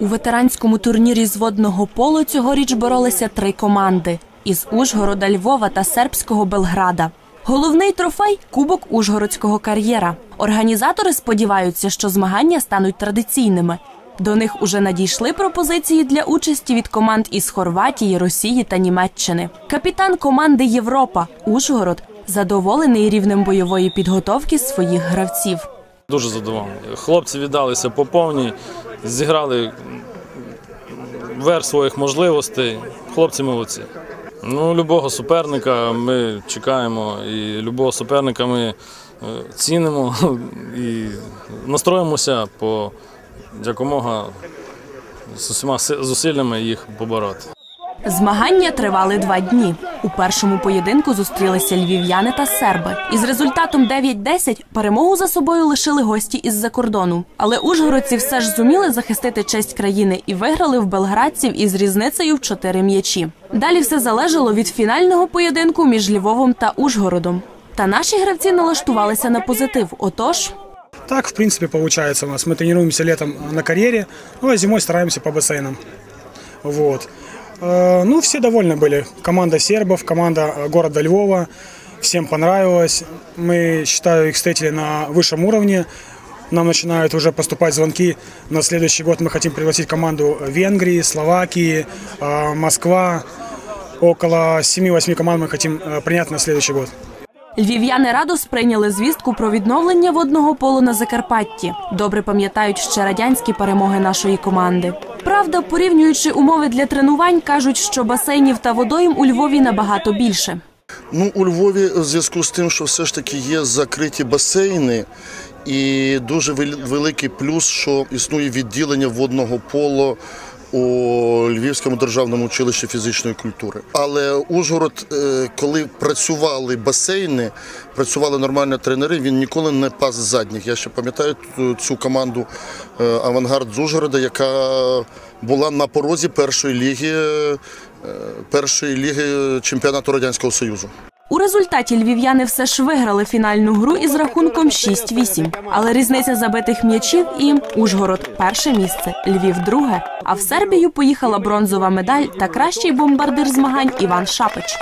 У ветеранському турнірі з водного полу цьогоріч боролися три команди із Ужгорода, Львова та сербського Белграда. Головний трофей Кубок Ужгородського кар'єра. Організатори сподіваються, що змагання стануть традиційними. До них уже надійшли пропозиції для участі від команд із Хорватії, Росії та Німеччини. Капітан команди Європа Ужгород задоволений рівнем бойової підготовки своїх гравців. Дуже задоволений. Хлопці віддалися по повній, зіграли верх своїх можливостей. Хлопці молодці. Ну, любого суперника ми чекаємо, і любого суперника ми е, цінимо і настроїмося по якомога з усіма зусиллями їх побороти. Змагання тривали два дні. У першому поєдинку зустрілися львів'яни та серби. Із результатом 9-10 перемогу за собою лишили гості із-за кордону. Але ужгородці все ж зуміли захистити честь країни і виграли в белградців із різницею в чотири м'ячі. Далі все залежало від фінального поєдинку між Львовом та Ужгородом. Та наші гравці налаштувалися на позитив. Отож, Так, в принципе, получается у нас. Мы тренируемся летом на карьере, ну а зимой стараемся по бассейнам. Вот. Э, Ну, все довольны были. Команда сербов, команда э, города Львова. Всем понравилось. Мы, считаю, их встретили на высшем уровне. Нам начинают уже поступать звонки. На следующий год мы хотим пригласить команду Венгрии, Словакии, э, Москва. Около 7-8 команд мы хотим э, принять на следующий год. Львів'яни радо сприйняли звістку про відновлення водного полу на Закарпатті. Добре пам'ятають ще радянські перемоги нашої команди. Правда, порівнюючи умови для тренувань, кажуть, що басейнів та водойм у Львові набагато більше. Ну, у Львові в зв'язку з тим, що все ж таки є закриті басейни, і дуже великий плюс, що існує відділення водного поло у Львівському державному училищі фізичної культури. Але Ужгород, е, коли працювали басейни, працювали нормальні тренери, він ніколи не пас задніх. Я ще пам'ятаю цю команду е, Авангард з Ужгорода, яка була на порозі першої ліги, е, першої ліги чемпіонату Радянського Союзу. У результаті львів'яни все ж виграли фінальну гру із рахунком 6-8. Але різниця забитих м'ячів і Ужгород перше місце, Львів друге. А в Сербію поїхала бронзова медаль та кращий бомбардир змагань Іван Шапич.